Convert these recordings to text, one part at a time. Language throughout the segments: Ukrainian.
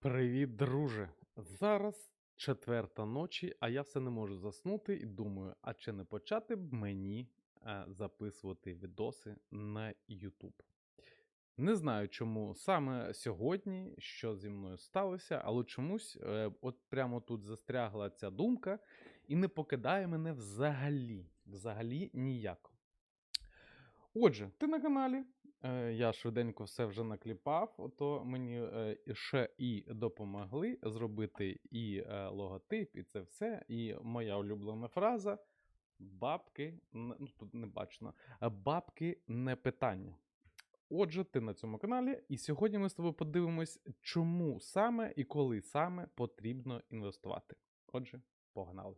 Привіт, друже! Зараз четверта ночі, а я все не можу заснути і думаю, а чи не почати б мені е, записувати відоси на YouTube? Не знаю, чому саме сьогодні, що зі мною сталося, але чомусь е, от прямо тут застрягла ця думка і не покидає мене взагалі, взагалі ніяк. Отже, ти на каналі. Е, я швиденько все вже накліпав, то мені е, ще і допомогли зробити і е, логотип, і це все. І моя улюблена фраза: бабки, ну тут не бачно, бабки не питання. Отже, ти на цьому каналі, і сьогодні ми з тобою подивимось, чому саме і коли саме потрібно інвестувати. Отже, погнали.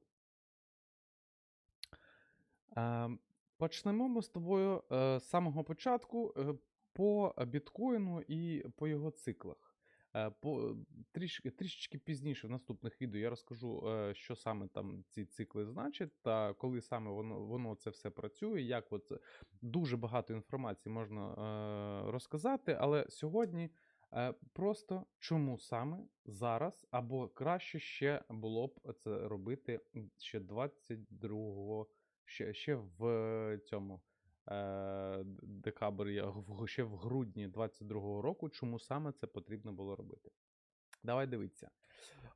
Ем, Почнемо ми з тобою е, з самого початку е, по біткоїну і по його циклах. Е, по, тріш, трішечки пізніше в наступних відео я розкажу, е, що саме там ці цикли значать, та коли саме воно, воно це все працює, як от дуже багато інформації можна е, розказати, але сьогодні е, просто чому саме зараз, або краще ще було б це робити ще 22 ще, ще в цьому е, д- декабрь, я в- ще в грудні 22-го року, чому саме це потрібно було робити. Давай дивитися.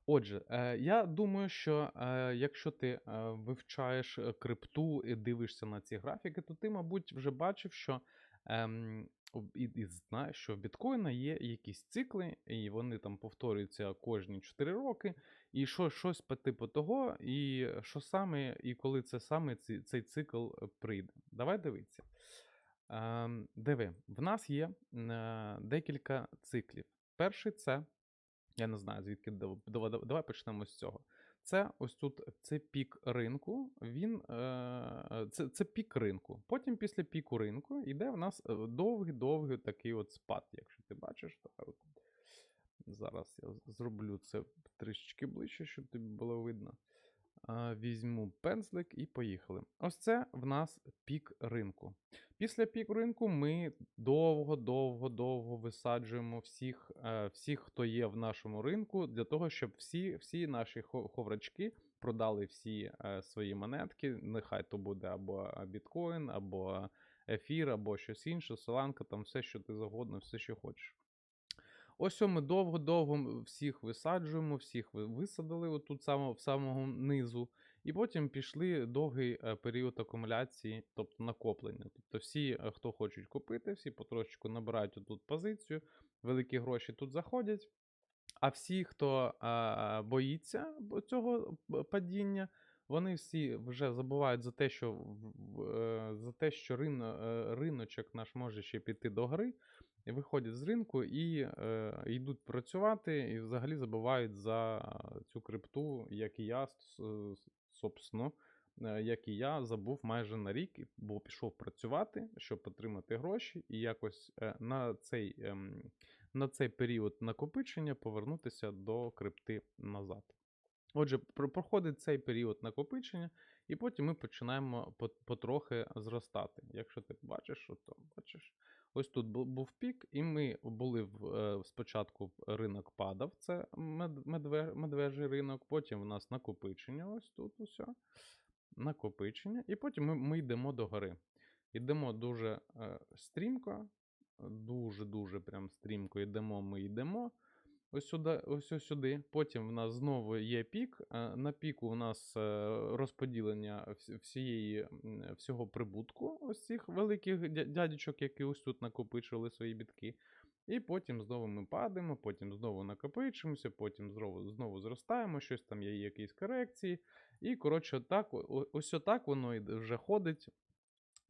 Отже, е, я думаю, що е, якщо ти е, вивчаєш крипту і дивишся на ці графіки, то ти, мабуть, вже бачив, що ем, і, і знаєш, що в біткоїна є якісь цикли, і вони там повторюються кожні 4 роки, і що, щось по типу того, і що саме, і коли це саме ці, цей цикл е, прийде. Давай дивитися. Ем, диви, в нас є е, декілька циклів. Перший це я не знаю, звідки дав- дава- дава- давай почнемо з цього. Це ось тут це пік ринку. Він е, це, це пік ринку. Потім після піку ринку йде в нас е, довгий-довгий такий от спад. Якщо ти бачиш, то зараз я зроблю це трішечки ближче, щоб тобі було видно. Е, Візьму пензлик і поїхали. Ось це в нас пік ринку. Після піку ринку ми довго, довго, довго висаджуємо всіх, е, всіх, хто є в нашому ринку, для того, щоб всі, всі наші хо- ховрачки продали всі е, свої монетки. Нехай то буде або біткоін, або ефір, або щось інше, соланка, там все, що ти завгодно, все, що хочеш. Ось ми довго-довго всіх висаджуємо, всіх висадили отут само, в самого низу, і потім пішли довгий е, період акумуляції, тобто накоплення. Тобто всі, е, хто хочуть купити, всі потрошечку набирають отут позицію, великі гроші тут заходять. А всі, хто е, боїться цього падіння, вони всі вже забувають за те, що за те, що рино, риночок наш може ще піти до гори, і виходять з ринку і е, йдуть працювати, і взагалі забувають за цю крипту, як і я, с- собственно, е, як і я, забув майже на рік, бо пішов працювати, щоб отримати гроші, і якось е, на цей. ем, на цей період накопичення повернутися до крипти назад. Отже, про- проходить цей період накопичення, і потім ми починаємо потрохи зростати. Якщо ти бачиш, що то бачиш, ось тут був пік, і ми були в е, спочатку ринок падав, це медвежий ринок, потім в нас накопичення, ось тут усе, накопичення, і потім ми, ми йдемо до гори. Йдемо дуже е, стрімко, дуже-дуже прям стрімко йдемо, ми йдемо. Ось сюди, ось сюди. Потім в нас знову є пік. Е, На піку у нас е, розподілення всієї, всього прибутку, ось цих великих дя- дядечок, які ось тут накопичили свої бітки. І потім знову ми падаємо, потім знову накопичуємося, потім знову, знову зростаємо, щось там є якісь корекції. І, коротше, так, ось отак воно вже ходить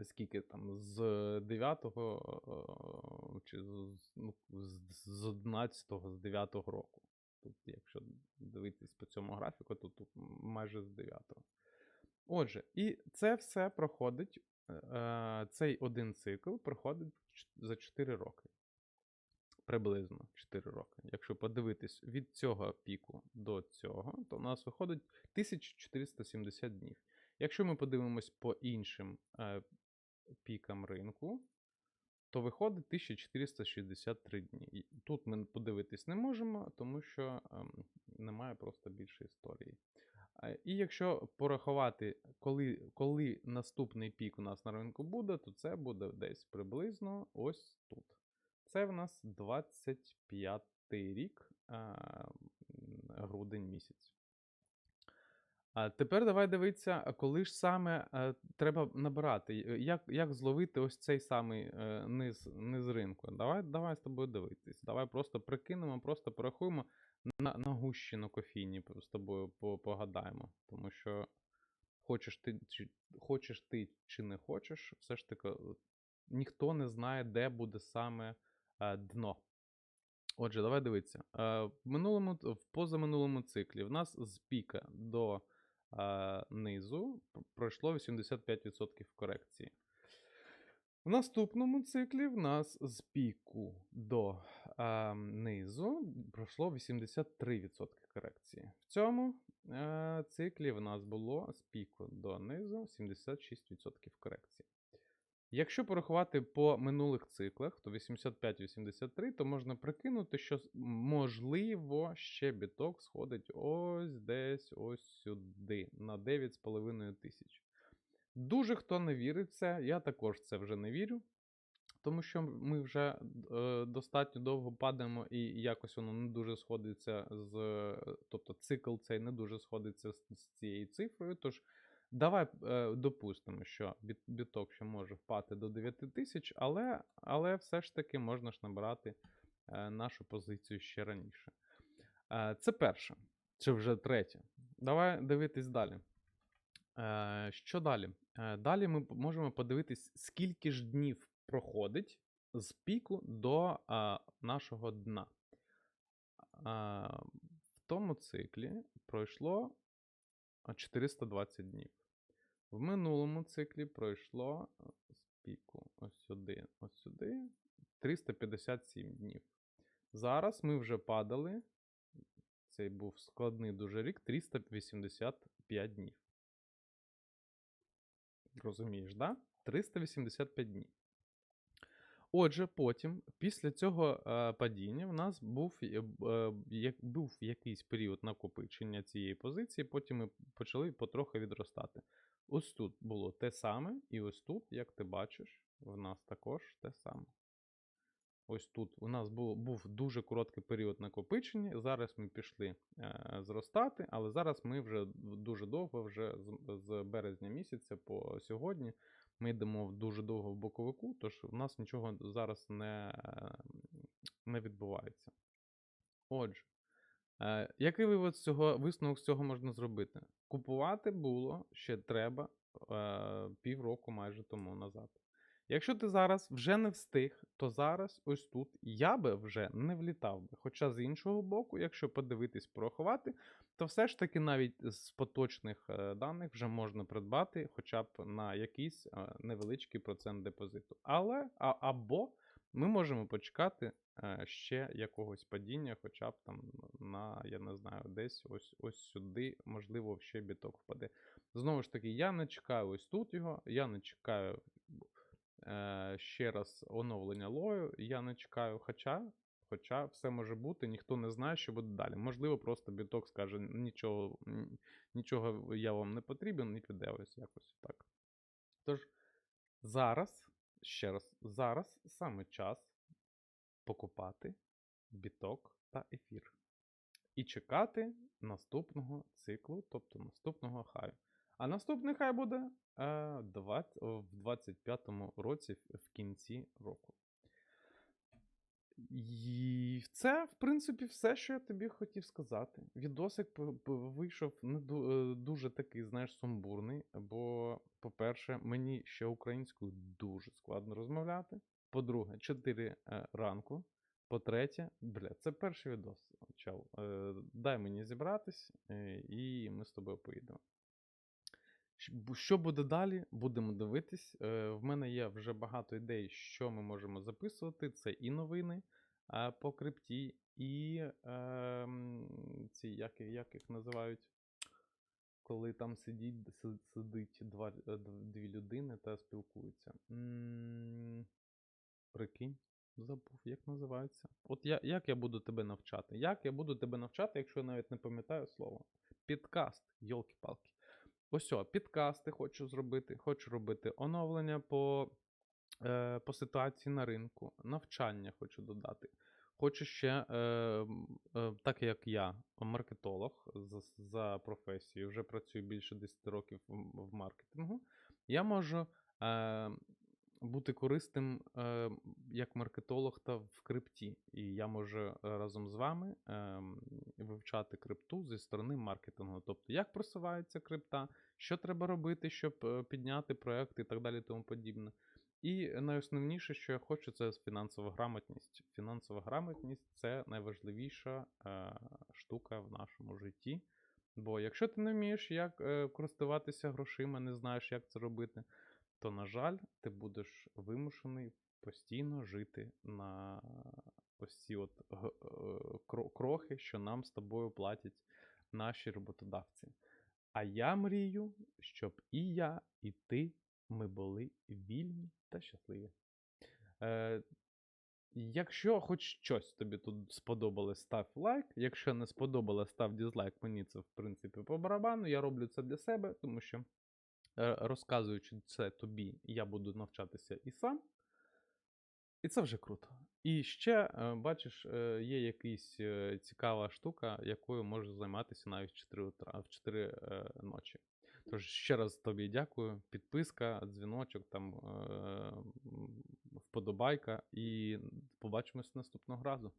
скільки там з 9-го чи з, ну, з- з 11-го, з 9-го року. Тут, якщо дивитись по цьому графіку, то тут майже з 9-го. Отже, і це все проходить, е, цей один цикл проходить за 4 роки. Приблизно 4 роки. Якщо подивитись від цього піку до цього, то у нас виходить 1470 днів. Якщо ми подивимось по іншим е, пікам ринку, то виходить 1463 дні. Тут ми подивитись не можемо, тому що ем, немає просто більше історії. І якщо порахувати, коли, коли наступний пік у нас на ринку буде, то це буде десь приблизно ось тут. Це в нас 25 рік, а, грудень місяць. А тепер давай дивитися, коли ж саме е, треба набирати, як, як зловити ось цей самий е, низ, низ ринку. Давай, давай з тобою дивитись. Давай просто прикинемо, просто порахуємо на, на гущину кофійні з тобою погадаємо. Тому що хочеш ти, чи, хочеш ти чи не хочеш, все ж таки ніхто не знає, де буде саме е, дно. Отже, давай дивитися. В минулому, в позаминулому циклі в нас з піка до е, низу пройшло 85% корекції. В наступному циклі в нас з піку до е, низу пройшло 83% корекції. В цьому е, циклі в нас було з піку до низу 76% корекції. Якщо порахувати по минулих циклах, то 85-83, то можна прикинути, що можливо ще біток сходить ось десь ось сюди, на 9,5 тисяч. Дуже хто не вірить в це, я також в це вже не вірю. Тому що ми вже е, достатньо довго падаємо, і якось воно не дуже сходиться з. Тобто цикл цей не дуже сходиться з, з цією цифрою. Тож давай е, допустимо, що біт, біток ще може впати до 9 тисяч, але, але все ж таки можна ж набирати е, нашу позицію ще раніше. Е, це перше. Чи вже третє. Давай дивитись далі. Е, що далі? Е, далі ми можемо подивитись, скільки ж днів проходить з піку до а, нашого дна. А, в тому циклі пройшло 420 днів. В минулому циклі пройшло з піку ось сюди, ось сюди 357 днів. Зараз ми вже падали. Цей був складний дуже рік 385 днів. Розумієш, да? 385 днів. Отже, потім, після цього е, падіння, в нас був, е, е, був якийсь період накопичення цієї позиції, потім ми почали потрохи відростати. Ось тут було те саме, і ось тут, як ти бачиш, в нас також те саме. Ось тут у нас був, був дуже короткий період накопичення. Зараз ми пішли е, зростати, але зараз ми вже дуже довго, вже з, з березня місяця по сьогодні, ми йдемо дуже довго в боковику, тож у нас нічого зараз не, е, не відбувається. Отже, який вивод з цього, висновок з цього можна зробити? Купувати було ще треба е, півроку майже тому назад. Якщо ти зараз вже не встиг, то зараз ось тут я би вже не влітав би. Хоча з іншого боку, якщо подивитись, порахувати, то все ж таки навіть з поточних е, даних вже можна придбати хоча б на якийсь е, невеличкий процент депозиту. Але а, або ми можемо почекати е, ще якогось падіння, хоча б там на, я не знаю, десь ось ось сюди, можливо, ще біток впаде. Знову ж таки, я не чекаю ось тут його, я не чекаю е, ще раз оновлення лою, я не чекаю, хоча. Хоча все може бути, ніхто не знає, що буде далі. Можливо, просто біток скаже, нічого, нічого я вам не потрібен, і піде ось якось так. Тож, зараз, ще раз, зараз саме час покупати біток та ефір. І чекати наступного циклу, тобто наступного хаю. А наступний хай буде е, 20, в 25-му році в- кінці року. І це, в принципі, все, що я тобі хотів сказати. Відосик вийшов не е, дуже такий, знаєш, сумбурний. Бо, по-перше, мені ще українською дуже складно розмовляти. По-друге, 4 е, ранку. По-третє, бля, це перший відос. Чел. Е, дай мені зібратись, і ми з тобою поїдемо. Що буде далі, будемо дивитись. Е, В мене є вже багато ідей, що ми можемо записувати. Це і новини е, по крипті, і ем, ці, як, як їх називають, коли там сидіть, сидить два, е, дві людини та спілкуються. Прикинь, забув, як називається. От я, як я буду тебе навчати? Як я буду тебе навчати, якщо я навіть не пам'ятаю слово? Підкаст, йолки-палки. Ось підкасти хочу зробити. Хочу робити оновлення по, е, по ситуації на ринку, навчання хочу додати. Хочу ще, е, е, так як я, маркетолог за, за професією, вже працюю більше 10 років в, в маркетингу, я можу е, бути корисним е, як маркетолог та в крипті. І я можу е, разом з вами е, вивчати крипту зі сторони маркетингу. Тобто, як просувається крипта, що треба робити, щоб е, підняти проект і так далі, тому подібне. І найосновніше, що я хочу, це фінансова грамотність. Фінансова грамотність це найважливіша е, штука в нашому житті. Бо якщо ти не вмієш, як е, користуватися грошима, не знаєш, як це робити, то, на жаль, ти будеш вимушений постійно жити на ось ці от е, кро- крохи, що нам з тобою платять наші роботодавці. А я мрію, щоб і я, і ти ми були вільні та щасливі. Е, якщо хоч щось тобі тут сподобалось, став лайк. Якщо не сподобалось, став дізлайк. Мені це, в принципі, по барабану. Я роблю це для себе, тому що розказуючи це тобі, я буду навчатися і сам. І це вже круто. І ще, е, бачиш, е, є якась е, цікава штука, якою можу займатися навіть в 4, утра, в 4 е, ночі. Тож ще раз тобі дякую. Підписка, дзвіночок, там е, вподобайка, і побачимось наступного разу.